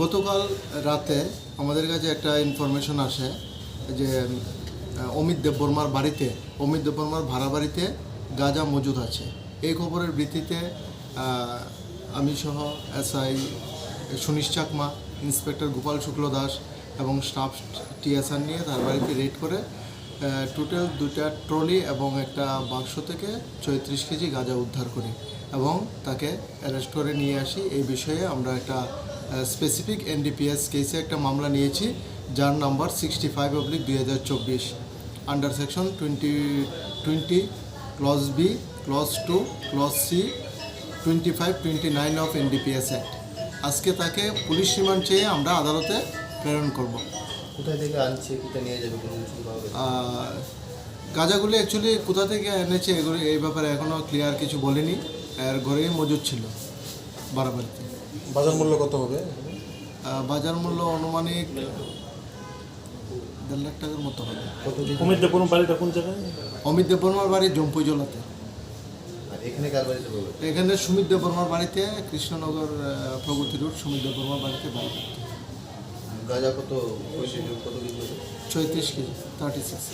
গতকাল রাতে আমাদের কাছে একটা ইনফরমেশন আসে যে অমিত দেববর্মার বাড়িতে, অমিত দেববর্মার ভাড়া বাড়িতে গাঁজা মজুদ আছে। এই খবরের ভিত্তিতে আমি সহ এসআই সুনীশ চাকমা, ইন্সপেক্টর গোপাল শুক্ল দাস এবং স্টাফ টিএসআর নিয়ে তার বাড়িতে রেড করে টোটাল দুটা ট্রলি এবং একটা বাক্স থেকে চৌত্রিশ কেজি গাঁজা উদ্ধার করি এবং তাকে অ্যারেস্ট করে নিয়ে আসি। এই বিষয়ে আমরা একটা স্পেসিফিক এনডিপিএস কেসে একটা মামলা নিয়েছি যার নাম্বার সিক্সটি ফাইভ অব্লিক দুই হাজার চব্বিশ under section twenty twenty clause B clause two clause C twenty five twenty nine of NDPS act আজকে তাকে পুলিশ রিমান্ড চেয়ে আমরা আদালতে প্রেরণ করব। কোথায় থেকে আনছে কোথায় নিয়ে যাবে? আর গাঁজাগুলি অ্যাকচুয়ালি কোথা থেকে এনেছে এগুলি এই ব্যাপারে এখনও ক্লিয়ার কিছু বলিনি। এর ঘরেই মজুদ ছিল বাড়াবাড়িতে বাজার মূল্য কত হবে? বাজার মূল্য অনুমানিক দেড় লাখ টাকার মতো হবে। কত অমিত দেব বাড়িটা কোন জায়গায়? অমিত দেববর্মার বাড়ি জম্পুই জলাতে। এখানে কার বাড়িতে এখানে সুমিত দেববর্মার বাড়িতে কৃষ্ণনগর প্রগতি রোড সুমিত দেববর্মার বাড়িতে বাড়ি। গাঁজা কত কত কিছু চৌত্রিশ কেজি থার্টি সিক্স